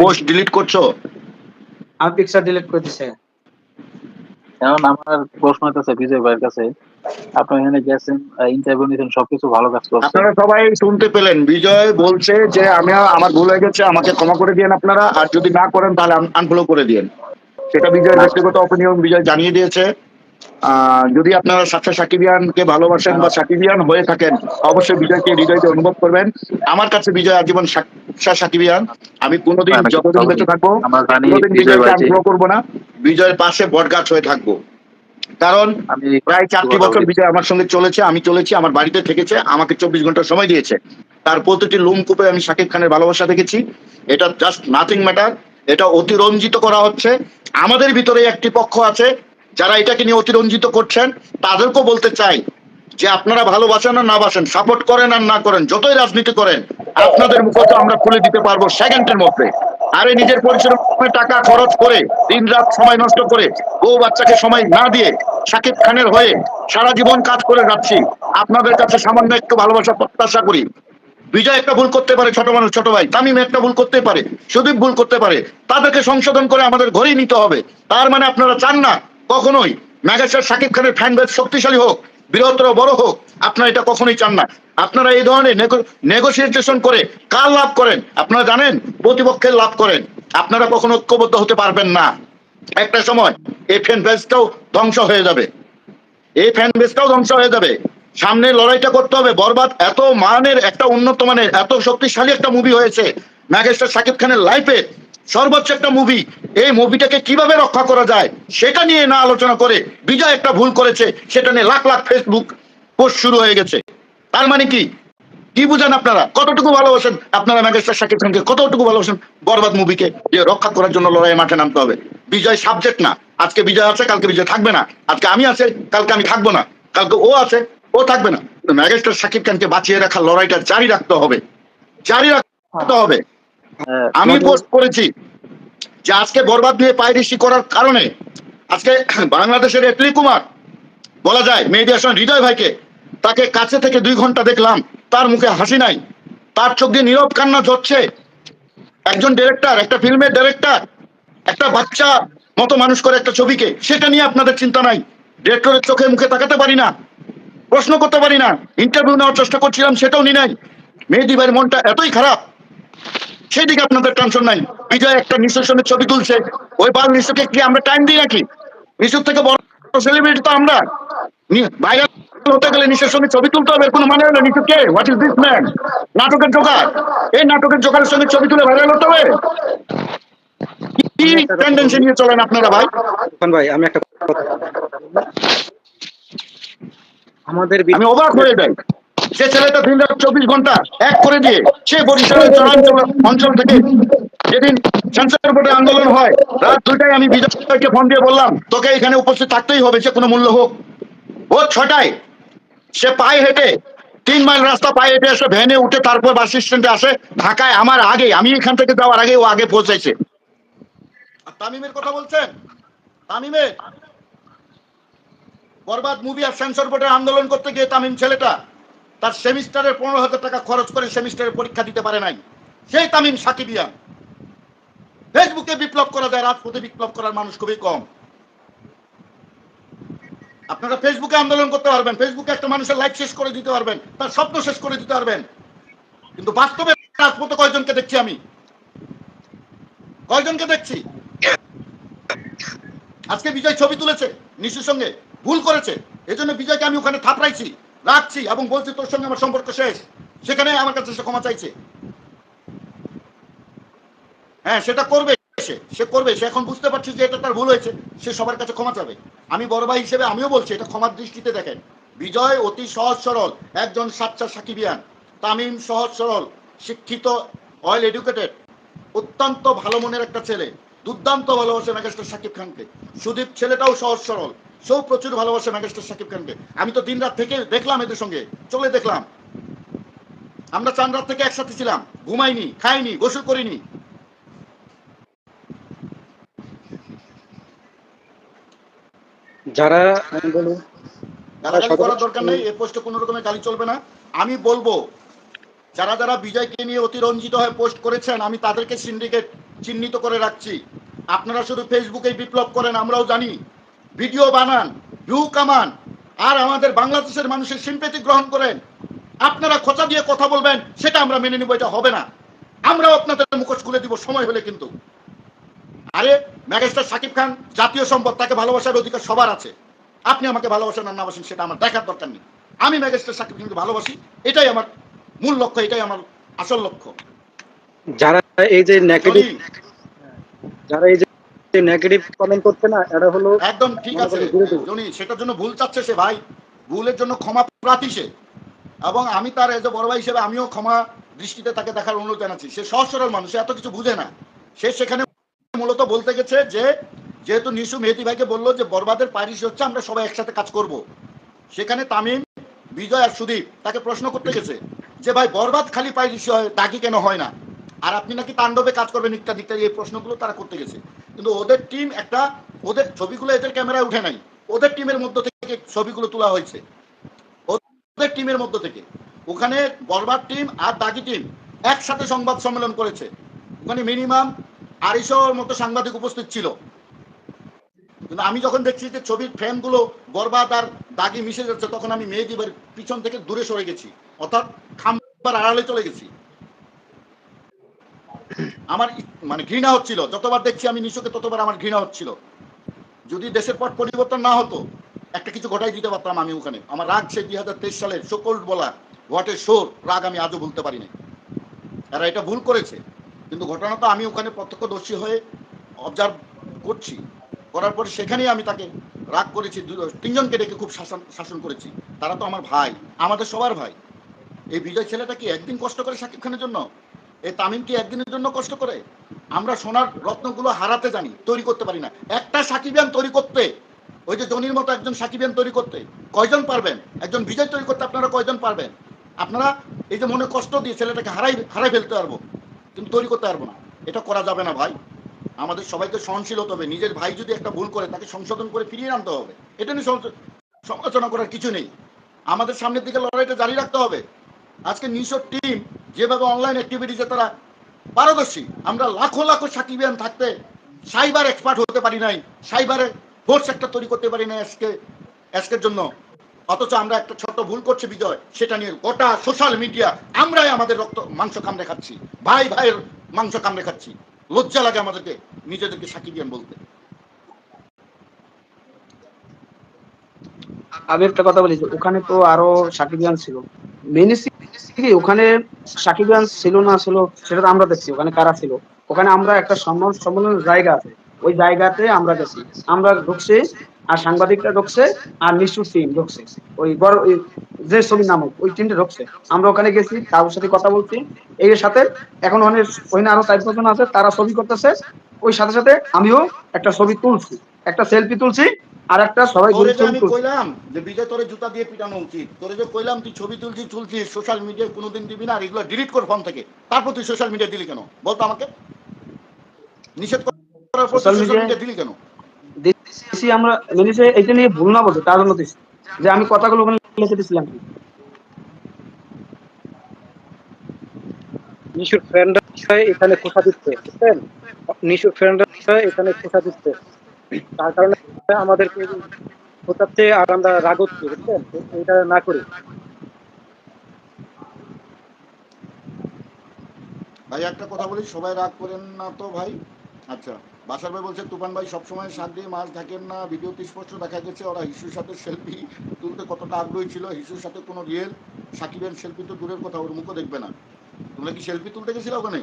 Post delete করছ? আমি picture delete করে দিছে। এখন আমার প্রশ্ন হইতেছে বিজয় ভাইয়ের কাছে আপনি এখানে গেছেন ইন্টারভিউ নিয়েছেন সবকিছু ভালো কাজ করছেন। আপনারা সবাই শুনতে পেলেন বিজয় বলছে যে আমি আমার ভুল হয়ে গেছে আমাকে ক্ষমা করে দিয়েন আপনারা আর যদি না করেন তাহলে আনফলো করে দিয়েন। সেটা বিজয়ের ব্যক্তিগত অপিনিয়ন বিজয় জানিয়ে দিয়েছে। যদি আপনারা সাচ্চা সাকিবিয়ানকে ভালোবাসেন বা সাকিবিয়ান হয়ে থাকেন অবশ্যই বিজয়কে হৃদয়কে অনুভব করবেন। আমার কাছে বিজয় আজীবন সাচ্চা সাকিবিয়ান। আমি কোনোদিন আমরা যতদিন বেঁচে থাকব কোনোদিন বিজয়কে করব না। বিজয়ের পাশে বটগাছ হয়ে থাকব। কারণ আমি প্রায় চারটি বছর বিজয় আমার সঙ্গে চলেছে আমি চলেছি আমার বাড়িতে থেকেছে আমাকে চব্বিশ ঘণ্টা সময় দিয়েছে। তার প্রতিটি লুম কূপে আমি শাকিব খানের ভালোবাসা দেখেছি। এটা জাস্ট নাথিং ম্যাটার এটা অতিরঞ্জিত করা হচ্ছে। আমাদের ভিতরে একটি পক্ষ আছে যারা এটাকে নিয়ে অতিরঞ্জিত করছেন, তাদেরকেও বলতে চাই যে আপনারা ভালোবাসেন আর না বাসেন সাপোর্ট করেন আর না করেন, যতই রাজনীতি করেন, আপনাদের মুখত আমরা খুলে দিতে পারব সেকেন্ডের মধ্যে। আরে নিজের পরিশ্রমে টাকা খরচ করে দিন রাত সময় নষ্ট করে, বউ বাচ্চাকে সময় না দিয়ে শাকিব খানের হয়ে সারা জীবন কাজ করে যাচ্ছি, আপনাদের কাছে সামান্য একটু ভালোবাসা, প্রত্যাশা করি। বিজয় একটা ভুল করতে পারে ছোট মানুষ, ছোট ভাই। তামিম একটা ভুল করতে পারে, সুদীপ ভুল করতে পারে। তাদেরকে সংশোধন করে আমাদের ঘরেই নিতে হবে। তার মানে আপনারা চান না কখনোই মেগাস্টার শাকিব খানের ফ্যান বেস শক্তিশালী হোক, বৃহত্তর বড় হোক, আপনারা এটা কখনোই চান না। আপনারা এই ধরনের নেগোসিয়েশন করে কার লাভ করেন? আপনারা জানেন? প্রতিপক্ষের লাভ করেন। আপনারা কখনো ঐক্যবদ্ধ হতে পারবেন না। একটা সময় এই ফ্যান বেসটাও ধ্বংস হয়ে যাবে। এই ফ্যান বেসটাও ধ্বংস হয়ে যাবে। সামনে লড়াইটা করতে হবে। বরবাদ এত মানের, একটা উন্নত মানের, এত শক্তিশালী একটা মুভি হয়েছে। ম্যাগেস্টার শাকিব খানের লাইফে সর্বোচ্চ একটা মুভি এই মুভিটাকে কীভাবে রক্ষা করা যায়, সেটা নিয়ে না আলোচনা করে বিজয় একটা ভুল করেছে, সেটা নিয়ে লাখ লাখ ফেসবুক পোস্ট শুরু হয়ে গেছে। তার মানে কি? কি বুঝেন আপনারা? কতটুকু ভালোবাসেন? আপনারা ম্যাগেস্টার শাকিব খানকে কতটুকু ভালোবাসেন? বরবাদ মুভিকে যে রক্ষা করার জন্য লড়াই মাঠে নামতে হবে। বিজয় সাবজেক্ট না। আজকে বিজয় আছে, কালকে বিজয় থাকবে না। আজকে আমি আছে, কালকে আমি থাকব না। কালকে ও আছে, ও থাকবে না। ম্যাগেস্টার শাকিব খানকে বাঁচিয়ে রাখার লড়াইটা জারি রাখতে হবে। জারি রাখতে হবে। আমি পোস্ট করেছি যে আজকে বরবাদ নিয়ে পায়রিসি করার কারণে আজকে বাংলাদেশের এটলি কুমার বলা যায় মেহেদি হাসান হৃদয় ভাইকে তাকে কাছে থেকে দুই ঘণ্টা দেখলাম তার মুখে হাসি নাই তার চোখ দিয়ে নীরব কান্না ঝরছে একজন ডিরেক্টর একটা ফিল্মের ডিরেক্টর একটা বাচ্চা মতো মানুষ করে একটা ছবিকে সেটা নিয়ে আপনাদের চিন্তা নাই। ডিরেক্টরের চোখে মুখে তাকাতে পারি না প্রশ্ন করতে পারি না ইন্টারভিউ নেওয়ার চেষ্টা করছিলাম সেটাও নি নাই। মেহেদি ভাইয়ের মনটা এতই খারাপ সেই দিকে আপনাদের টেনশন নাই। বিজয় একটা সঙ্গে ছবি তুলছে। ওই বাল নিশুকে কি আমরা টাইম দিই নাকি? নিশুর থেকে বড় সেলিব্রিটি তো আমরা। ভাইরাল হতে গেলে নিশুর সঙ্গে ছবি তুলতে হবে কোনো মানে হলো? নিশু কে? হোয়াট ইজ দিস ম্যান নাটকের জোগাড় এই নাটকের জোগাড়ের সঙ্গে ছবি তুলে ভাইরাল হতে হবে। কি টেন্ডেন্সি নিয়ে চলেন আপনারা ভাই? ভাই আমি একটা কথা আমাদের আমি অবাক হয়ে যাই। সে ছেলেটা দিন রাত চব্বিশ ঘণ্টা এক করে দিয়ে সে বরিশালের চরাঞ্চল অঞ্চল থেকে যেদিন সেন্সর বোর্ডে আন্দোলন হয়, রাত দুইটায় আমি বিজয়কে ফোন দিয়ে বললাম, তোকে এখানে উপস্থিত থাকতেই হবে, সে কোনো মূল্য হোক। ও ছটায় সে পায়ে হেঁটে তিন মাইল রাস্তা পায়ে হেঁটে এসে ভ্যানে উঠে তারপর বাস স্ট্যান্ডে আসে ঢাকায় আমার আগে, আমি এখান থেকে যাওয়ার আগে ও আগে পৌঁছাইছে। তামিমের কথা বলছেন? তামিমের বরবাদ মুভি আর সেন্সর বোর্ডের আন্দোলন করতে গিয়ে তামিম ছেলেটা তার সেমিস্টারের পনেরো হাজার টাকা খরচ করে সেমিস্টারের পরীক্ষা দিতে পারে নাই। সেই তামিম সাকিবিয়া ফেসবুকে বিপ্লব করা যায়, রাজপথে বিপ্লব করার মানুষ খুবই কম। আপনারা ফেসবুকে আন্দোলন করতে পারবেন, ফেসবুকে একটা মানুষের লাইফ শেষ করে দিতে পারবেন, তার স্বপ্ন শেষ করে দিতে পারবেন। কিন্তু বাস্তবে রাজপথে কয়জনকে দেখছি আমি? কয়জনকে দেখছি? আজকে বিজয় ছবি তুলেছে নিশুর সঙ্গে, ভুল করেছে, এজন্য বিজয়কে আমি ওখানে থাপড়াইছি। রাখছি এবং বলছি তোর সঙ্গে আমার সম্পর্ক শেষ। সেখানে আমার কাছে সে ক্ষমা চাইছে। হ্যাঁ সেটা করবে সে। সে করবে। সে এখন বুঝতে পারছে যে এটা তার ভুল হয়েছে। সে সবার কাছে ক্ষমা চাবে। আমি বড় ভাই হিসেবে আমিও বলছি, এটা ক্ষমার দৃষ্টিতে দেখেন। বিজয় অতি সহজ সরল, একজন সাচ্চা সাকিবিয়ান। তামিম সহজ সরল, শিক্ষিত অয়েল এডুকেটেড অত্যন্ত ভালো মনের একটা ছেলে। দুর্দান্ত ভালোবাসে মেগাস্টার সাকিব খানকে। সুদীপ ছেলেটাও সহজ সরল। সেও প্রচুর ভালোবাসে মেগাস্টার শাকিব খানকে। আমি তো দিন রাত থেকে দেখলাম এদের সঙ্গে। চলে দেখলাম। আমরা চান রাত থেকে একসাথে ছিলাম। ঘুমাইনি খাইনি গোসল করিনি। যারা আমি গালাগালি করার দরকার নেই এ পোস্টে কোনো রকমের গালি চলবে না। আমি বলব যারা যারা বিজয়কে নিয়ে অতিরঞ্জিত হয়ে পোস্ট করেছেন আমি তাদেরকে সিন্ডিকেট চিহ্নিত করে রাখছি। আপনারা শুধু ফেসবুকে বিপ্লব করেন আমরাও জানি। ভিডিও বানান ভিউ কামান আর আমাদের বাংলাদেশের মানুষের সিম্পেতি গ্রহণ করেন। আপনারা খোঁচা দিয়ে কথা বলবেন সেটা আমরা মেনে নিব এটা হবে না। আমরাও আপনাদের মুখোশ খুলে দিব সময় হলে কিন্তু। আরে ম্যাগেস্টার সাকিব খান জাতীয় সম্পদ তাকে ভালোবাসার অধিকার সবার আছে। আপনি আমাকে ভালোবাসেন আর না বাসেন সেটা আমার দেখার দরকার নেই। আমি ম্যাগেস্টার সাকিব খানকে ভালোবাসি এটাই আমার মূল লক্ষ্য এটাই আমার আসল লক্ষ্য। যারা এই যে নেগেটিভ যারা এই যে নেগেটিভ কমেন্ট করছে না এটা হলো একদম ঠিক আছে। জনি সেটার জন্য ভুল চাচ্ছে সে ভাই। ভুলের জন্য ক্ষমা প্রার্থী সে। এবং আমি তার এজ বড় ভাই হিসেবে আমিও ক্ষমা দৃষ্টিতে তাকে দেখার অনুরোধ জানাচ্ছি। সে সহজ মানুষ এত কিছু বুঝে না। সে সেখানে মূলত বলতে গেছে যে যেহেতু নিশু মেহেদি ভাইকে বলল যে বরবাদের পারিশ হচ্ছে আমরা সবাই একসাথে কাজ করব। সেখানে তামিম বিজয় আর সুদীপ তাকে প্রশ্ন করতে গেছে যে ভাই বরবাদ খালি পাইরিশ হয় দাগি কেন হয় না? আর আপনি নাকি তাণ্ডবে কাজ করবেন ইত্যাদি ইত্যাদি এই প্রশ্নগুলো তারা করতে গেছে। কিন্তু ওদের টিম একটা, ওদের ছবিগুলো এদের ক্যামেরায় উঠে নাই। ওদের টিমের মধ্য থেকে ছবিগুলো তোলা হয়েছে। ওদের টিমের মধ্য থেকে। ওখানে বরবাদ টিম আর দাগি টিম একসাথে সংবাদ সম্মেলন করেছে। ওখানে মিনিমাম আড়াইশোর মতো সাংবাদিক উপস্থিত ছিল। কিন্তু আমি যখন দেখছি যে ছবির ফ্রেমগুলো বরবাদ আর দাগি মিশে যাচ্ছে, তখন আমি মেয়েদিবার পিছন থেকে দূরে সরে গেছি। অর্থাৎ খাম্বার আড়ালে চলে গেছি। আমার মানে ঘৃণা হচ্ছিল। যতবার দেখছি আমি নিশোকে, ততবার আমার ঘৃণা হচ্ছিল। যদি দেশের পট পরিবর্তন না হতো, একটা কিছু ঘটাই দিতে পারতাম আমি ওখানে। আমার রাগ সেই দুই হাজার তেইশ সালের সকল বলা হোয়াটে শোর, রাগ আমি আজও ভুলতে পারি না এরা এটা ভুল করেছে, কিন্তু ঘটনা তো আমি ওখানে প্রত্যক্ষদর্শী হয়ে অবজার্ভ করছি। করার পরে সেখানেই আমি তাকে রাগ করেছি তিনজনকে ডেকে খুব শাসন শাসন করেছি। তারা তো আমার ভাই, আমাদের সবার ভাই। এই বিজয় ছেলেটা কি একদিন কষ্ট করে শাকিব খানের জন্য এই তামিম কি একদিনের জন্য কষ্ট করে আমরা সোনার রত্নগুলো হারাতে জানি, তৈরি করতে পারি না। একটা সাকিবিয়ান তৈরি করতে, ওই যে জনির মতো একজন সাকিবিয়ান তৈরি করতে, কয়জন পারবেন? একজন বিজয় তৈরি করতে আপনারা কয়জন পারবেন? আপনারা এই যে মনে কষ্ট দিয়ে ছেলেটাকে হারাই হারাই ফেলতে পারব, কিন্তু তৈরি করতে পারব না। এটা করা যাবে না ভাই। আমাদের সবাইকে সহনশীল হতে হবে। নিজের ভাই যদি একটা ভুল করে, তাকে সংশোধন করে ফিরিয়ে আনতে হবে। এটা নিয়ে সমালোচনা করার কিছু নেই। আমাদের সামনের দিকে লড়াইটা জারি রাখতে হবে। আজকে নিশোর টিম যেভাবে অনলাইন অ্যাক্টিভিটিসে তারা পারদর্শী, আমরা লাখো লাখো সাকিবিয়ান থাকতে সাইবার এক্সপার্ট হতে পারি নাই সাইবারে ফোর্স একটা তৈরি করতে পারি নাই আজকে, আজকের জন্য। অথচ আমরা একটা ছোট্ট ভুল করছি বিজয়, সেটা নিয়ে গোটা সোশ্যাল মিডিয়া আমরাই আমাদের রক্ত, মাংস কামড়ে খাচ্ছি, ভাই ভাইয়ের মাংস কামড়ে খাচ্ছি। লজ্জা লাগে আমাদেরকে, নিজেদেরকে সাকিবিয়ান বলতে। আমি একটা কথা বলি ওখানে তো আরও সাকিবিয়ান ছিল। মেন কি ওখানে সাকিবিয়ান ছিল না ছিল, সেটা তো আমরা দেখছি। ওখানে কারা ছিল? ওখানে আমরা একটা সম্মান সম্মেলনের জায়গা আছে। ওই জায়গাতে আমরা গেছি। আমরা ঢুকছি, আর সাংবাদিকরা ঢুকছে, আর নিশ্চুর টিম ঢুকছে। ওই বড় যে ছবি নামক, ওই টিমটা ঢুকছে। আমরা ওখানে গেছি তার সাথে কথা বলছি। এর সাথে এখন অনেক ওখানে আরও চার পাঁচজন আছে, তারা ছবি করতেছে। ওই সাথে সাথে আমিও একটা ছবি তুলছি, একটা সেলফি তুলছি আর একটা সবাই তোরে ঘুরে যে আমি কইলাম যে বিজয় তোরে জুতা দিয়ে পিটানো উচিত তোরে যে কইলাম তুই ছবি তুলছিস তুলছিস সোশ্যাল মিডিয়ায় কোনোদিন দিবি না আর এগুলো ডিলিট কর ফোন থেকে। তারপর তুই সোশ্যাল মিডিয়া দিলি কেন? বলতো আমাকে। নিষেধ করার পর সোশ্যাল মিডিয়া দিলি কেন? আমরা এটা নিয়ে ভুল না বলতে তার জন্য যে আমি কথাগুলো ওখানে লিখে দিয়েছিলাম নিশুর ফ্রেন্ডরা এখানে খোসা দিচ্ছে বুঝছেন? নিশুর ফ্রেন্ডরা এখানে খোসা দিচ্ছে। তার কারণে আমাদেরকে খোঁচাচ্ছে আর আমরা রাগ হচ্ছে বুঝছেন এটা না করি। ভাই, একটা কথা বলি, সবাই রাগ করেন না তো ভাই? আচ্ছা বাসার ভাই বলছে, তুফান ভাই সবসময় শাক দিয়ে মাছ থাকেন না, ভিডিওতে স্পষ্ট দেখা গেছে, ওরা হিসুর সাথে সেলফি তুলতে কতটা আগ্রহী ছিল, হিসুর সাথে কোনো রিয়েল সাকিবের সেলফি তো দূরের কথা, ওর মুখও দেখবে না। তোমরা কি সেলফি তুলতে গেছিলে ওখানে?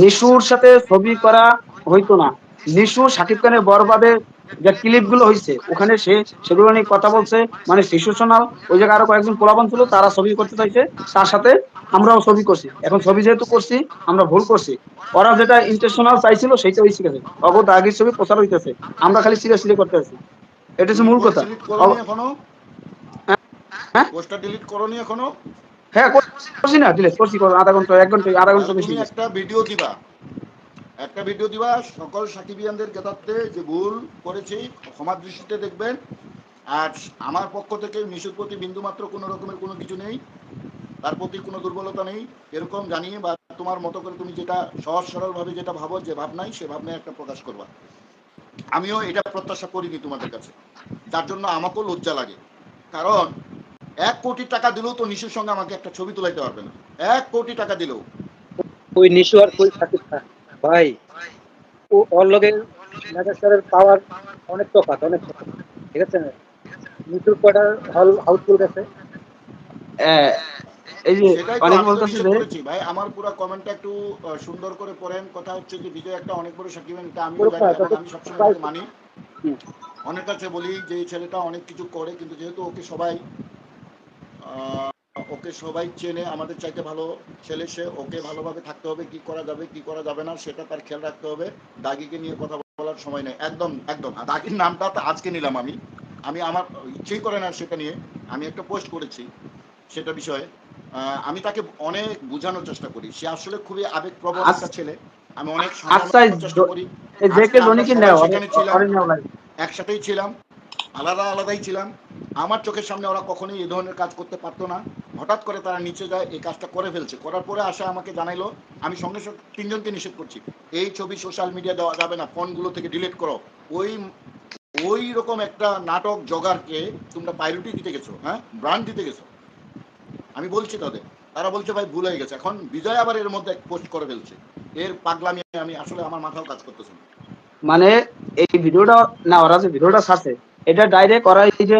নিশুর সাথে ছবি করা হইতো না। নিশু শাকিব খানের বরবাদের যে ক্লিপগুলো হয়েছে ওখানে সে সেগুলো নিয়ে কথা বলছে। মানে শিশু সোনাল, ওই জায়গায় আরও কয়েকজন পোলাপান ছিল, তারা ছবি করতে চাইছে, তার সাথে আমরাও ছবি করছি। এখন ছবি যেহেতু করছি, আমরা ভুল করছি। ওরা যেটা ইন্টেনশনাল চাইছিল, সেইটা হয়েছে গেছে অগত আগের ছবি প্রচার হইতেছে। আমরা খালি সিরিয়াসলি করতে আছি। এটা হচ্ছে মূল কথা। হ্যাঁ? পোস্টটা ডিলিট করনি এখনও? হ্যাঁ ভিডিও দিবা, একটা ভিডিও সকল যে ভুল ক্ষমার দৃষ্টিতে দেখবেন। আর আমার পক্ষ থেকে নিশুর প্রতি বিন্দু মাত্র কোনো রকমের কোনো কিছু নেই, তার প্রতি কোনো দুর্বলতা নেই, এরকম জানিয়ে বা তোমার মতো করে তুমি যেটা সহজ সরল ভাবে যেটা ভাবো, যে ভাবনাই সে ভাবনায় একটা প্রকাশ করবা। আমিও এটা প্রত্যাশা করিনি তোমাদের কাছে, যার জন্য আমাকেও লজ্জা লাগে। কারণ এক কোটি টাকা দিলেও তো নিশুর সঙ্গে আমাকে একটা ছবি তুলাইতে পারবে না। এক কোটি টাকা দিলেও। ওই নিশু আর কই সাকিব খান ভাই ও ওর লগে মেগাস্টারের পাওয়ার অনেক তফাৎ অনেক তফাৎ। ঠিক আছে? নিশুর কয়টা হল হাউসফুল গেছে এই যে অনেক বলতেছে যে ভাই আমার পুরো কমেন্টটা একটু সুন্দর করে পড়েন। কথা হচ্ছে যে বিজয় একটা অনেক বড় সাকিব এটা আমি জানি আমি সবসময় মানি। হুম। অনেক কাছে বলি যে এই ছেলেটা অনেক কিছু করে কিন্তু যেহেতু ওকে সবাই ওকে সবাই চেনে আমাদের চাইতে ভালো ছেলে সে ওকে ভালোভাবে থাকতে হবে কি করা যাবে কি করা যাবে না সেটা তার খেয়াল রাখতে হবে। দাগিকে নিয়ে কথা বলার সময় নেই। একদম একদম। দাগির নামটা তো আজকে নিলাম আমি। আমি আমার ইচ্ছেই করে না সেটা নিয়ে। আমি একটা পোস্ট করেছি সেটা বিষয়ে। আমি তাকে অনেক বোঝানোর চেষ্টা করি। সে আসলে খুবই আবেগপ্রবণ একটা আচ্ছা- ছেলে। আমি অনেক আচ্ছা, চেষ্টা করি। সেখানে ছিলাম। লাগে একসাথেই ছিলাম। আলাদা আলাদাই ছিলাম। আমার চোখের সামনে ওরা কখনোই এই ধরনের কাজ করতে পারতো না। হঠাৎ করে তারা নিচে যায়, এই কাজটা করে ফেলছে। করার পরে আসা আমাকে জানাইলো, আমি সঙ্গে সঙ্গে তিনজনকে নিষেধ করছি। এই ছবি সোশ্যাল মিডিয়া দেওয়া যাবে না, ফোনগুলো থেকে ডিলিট করো। ওই ওই রকম একটা নাটক জগারকে তোমরা পাইরুটি দিতে গেছো হ্যাঁ? ব্রান্ড দিতে গেছো। আমি বলছি তাদের, তারা বলছে, ভাই, ভুল হয়ে গেছে। এখন বিজয় আবার এর মধ্যে পোস্ট করে ফেলছে। এর পাগলামি আমি আসলে আমার মাথাও কাজ করতেছে মানে এই ভিডিওটা না, ওরা যে ভিডিওটা ছাড়ছে, এটা ডাইরেক্ট ওরা এই যে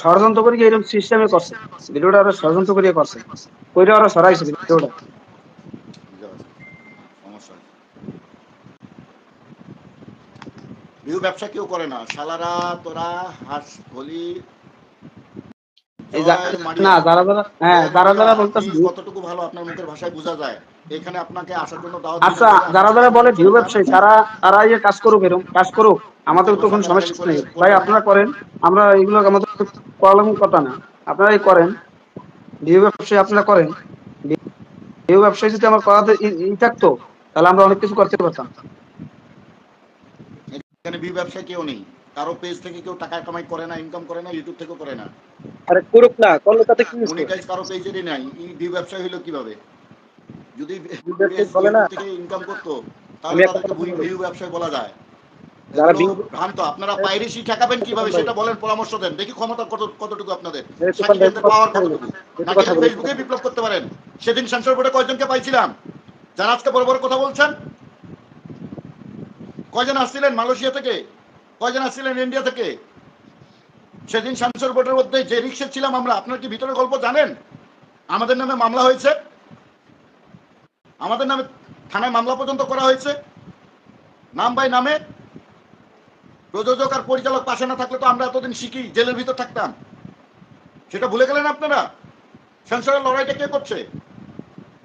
ষড়যন্ত্র করে এরকম সিস্টেমে করছে। ভিডিওটা ওরা ষড়যন্ত্র করে করছে। ওইটা ওরা সরাইছে ভিডিওটা। ভিউ ব্যবসা কেউ করে না। শালারা তোরা হাঁস না যারা যারা হ্যাঁ যারা যারা বলতেছে কতটুকু ভালো আপনার মুখের ভাষায় বোঝা যায়? এখানে আপনাকে আসার জন্য দাওয়াত আচ্ছা যারা যারা বলে ভিউ ব্যবসায়ী তারা তারা ইয়ে কাজ করুক এরকম কাজ করুক আমাদের তো কোনো সমস্যা নেই। ভাই আপনারা করেন আমরা এগুলো আমাদের প্রবলেম কথা না। আপনারা এই করেন। ভিউ ব্যবসায়ী আপনারা করেন। ভিউ ব্যবসায়ী যদি আমার করাতে ই- থাকতো তাহলে আমরা অনেক কিছু করতে পারতাম। এখানে ভিউ ব্যবসা কেউ নেই। কারও পেজ থেকে কেউ টাকা কামাই করে না ইনকাম করে না ইউটিউব থেকেও করে না। আরে করুক না করলে তাতে কি মনিটাইজ কারও পেজেরই নাই। এই ভিউ ব্যবসা হলো কীভাবে? যদি থেকে ইনকাম করতো তাহলে তাদেরকে ভিউ ব্যবসায় বলা যায় যারা ভ্রান্ত আপনারা পাইরেসি ঠেকাবেন কীভাবে সেটা বলেন পরামর্শ দেন দেখি ক্ষমতা কত কতটুকু আপনাদের এই তো সাকিবের কথা- পাওয়ার কতটুকু বলি। এই তো নাকি কথা বলি। ফেসবুকে বিপ্লব করতে পারেন সেদিন সেন্সর বোর্ডে কয়জনকে পাইছিলাম যারা আজকে বড় বড় কথা বলছেন কয়জন আসছিলেন মালয়েশিয়া থেকে কয়জন আসছিলেন ইন্ডিয়া থেকে সেদিন সেন্সর বোর্ডের মধ্যে যে রিক্সে ছিলাম আমরা আপনার কি ভিতরে গল্প জানেন আমাদের নামে মামলা হয়েছে আমাদের নামে থানায় মামলা পর্যন্ত করা হয়েছে। নাম বাই নামে। প্রযোজক আর পরিচালক পাশে না থাকলে তো আমরা এতদিন শিখি জেলের ভিতর থাকতাম। সেটা ভুলে গেলেন আপনারা? সেন্সরের লড়াইটা কে করছে?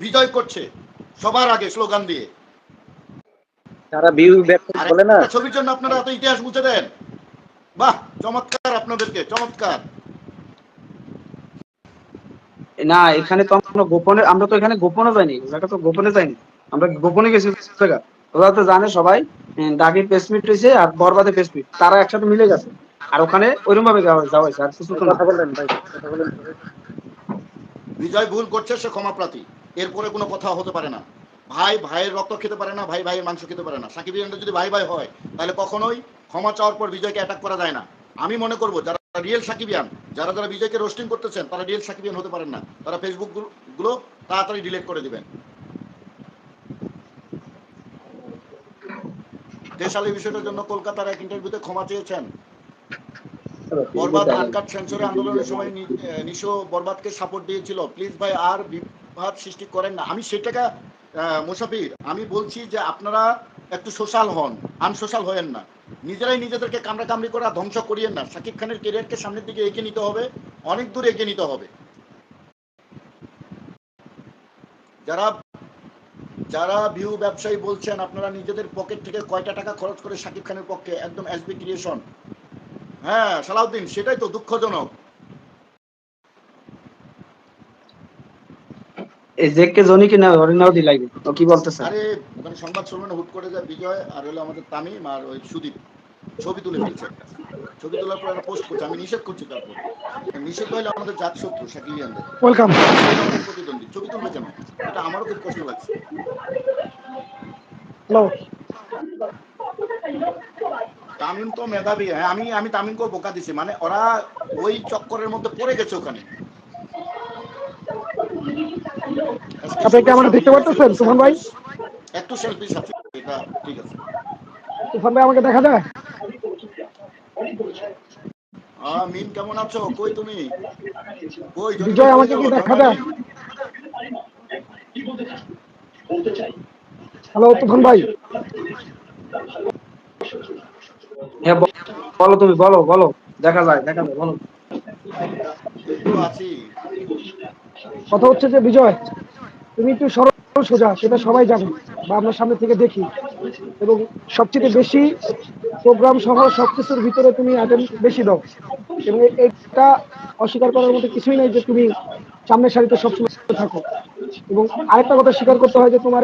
বিজয় করছে। সবার আগে স্লোগান দিয়ে। ভিউ ব্যবসা বলে না? ছবির জন্য আপনারা এত ইতিহাস মুছে দেন। বাহ চমৎকার আপনাদেরকে চমৎকার। না এখানে তো আমরা গোপনে আমরা তো এখানে গোপনে যাইনি জায়গা তো গোপনে যাইনি। আমরা গোপনে গেছি জায়গা ওরা তো জানে সবাই দাগি পেসমিট হয়েছে আর বরবাদে পেসমিট তারা একসাথে মিলে গেছে। আর ওখানে ওইরকম ভাবে যাওয়া যাওয়া হয়েছে আর কিছু তো কথা বললেন ভাই কথা বলেন বিজয় ভুল করছে সে ক্ষমা প্রার্থী। এরপরে কোনো কথা হতে পারে না। ভাই ভাইয়ের রক্ত খেতে পারে না ভাই ভাইয়ের মাংস খেতে পারে না। সাকিব যদি ভাই ভাই হয় তাহলে কখনোই ক্ষমা চাওয়ার পর বিজয়কে অ্যাটাক করা যায় না। আমি মনে করব যারা রিয়েল সাকিবিয়ান, যারা যারা বিজয়কে রোস্টিং করতেছেন, তারা রিয়েল সাকিবিয়ান হতে পারেন না। তারা ফেসবুকগুলো তাড়াতাড়ি ডিলিট করে দিবেন। দেশাল বিষয়টার জন্য কলকাতার এক ইন্টারভিউতে ক্ষমা চেয়েছেন। বরবাদ আনকাট সেন্সরে আন্দোলনের সময় নিশো বরবাদকে সাপোর্ট দিয়েছিল। প্লিজ ভাই, আর বিভাদ সৃষ্টি করেন না। আমি সেটাকে মুসাফির আমি বলছি যে আপনারা একটু সোশ্যাল হন। আনসোশ্যাল হয়েন না। নিজেরাই নিজেদেরকে কামড়া কামড়ি করে, ধ্বংস করিয়ে না। শাকিব খানের কেরিয়ারকে সামনের দিকে এগিয়ে নিতে হবে, অনেক দূর এগিয়ে নিতে হবে। যারা যারা ভিউ ব্যবসায়ী বলছেন, আপনারা নিজেদের পকেট থেকে কয়টা টাকা খরচ করে শাকিব খানের পক্ষে একদম এসবি ক্রিয়েশন হ্যাঁ সালাউদ্দিন, সেটাই তো দুঃখজনক। এই যে জনি কি না হরিনাও দি লাগবে। কি বলতেছে আরে ওখানে সংবাদ সম্মেলনে হুট করে যায় বিজয় আর হলো আমাদের তামিম আর ওই সুদীপ ছবি তুলে ফেলছে। একটা ছবি তোলার পর পোস্ট করছে আমি নিষেধ করছি তারপর। নিষেধ হইলে আমাদের জাত শত্রু শাকিলিয়ানদের ওয়েলকাম প্রতিদ্বন্দ্বী ছবি তুলবে কেন? এটা আমারও খুব কষ্ট লাগছে। হ্যালো তামিম তো মেধাবী হ্যাঁ আমি আমি তামিমকেও বোকা দিছি। মানে ওরা ওই চক্করের মধ্যে পড়ে গেছে ওখানে। আপনি কি আমাকে দেখতে পারতেছেন, তুফান ভাই? একটু সেলফিশ আছে এটা ঠিক আছে। তুফান ভাই আমাকে দেখা যায়? মিম কেমন আছো? কই তুমি? কই যদি বিজয়, আমাকে কি দেখা যায়? হ্যালো তুফান ভাই। হ্যাঁ বলো তুমি বলো বলো দেখা যায় দেখা যায় বলো। কথা হচ্ছে যে বিজয় তুমি একটু সরল সোজা, সেটা সবাই জানে বা আমরা সামনে থেকে দেখি। এবং সবচেয়ে বেশি প্রোগ্রাম সহ সবকিছুর ভিতরে তুমি বেশি দাও। এবং এটা অস্বীকার করার মতো কিছুই নাই যে তুমি সামনের সারিতে সবসময় থাকো। এবং আরেকটা কথা স্বীকার করতে হয় যে তোমার